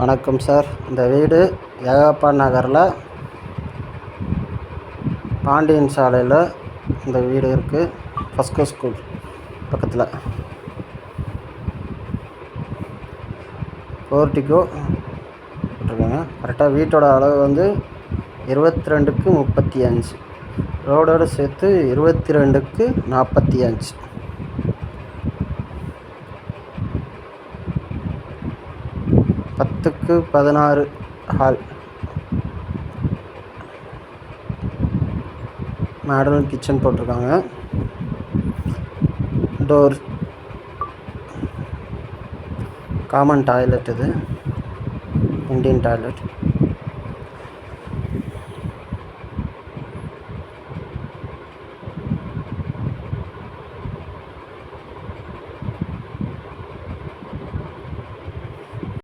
வணக்கம் சார். இந்த வீடு ஏகப்பா நகரில் பாண்டியன் சாலையில் இந்த வீடு இருக்குது ஃபஸ்கோ ஸ்கூல் பக்கத்தில். போர்ட்டிக்கோ போட்டிருக்காங்க. கரெக்டாக வீட்டோட அளவு வந்து இருபத்தி ரெண்டுக்கு முப்பத்தி அஞ்சு. ரோடோடு சேர்த்து இருபத்தி ரெண்டுக்கு நாற்பத்தி அஞ்சு. பத்துக்கு பதினாறு ஹால் மாடர்ன் கிச்சன் போட்டிருக்காங்க. டோர் காமன் டாய்லெட் இது. Indian toilet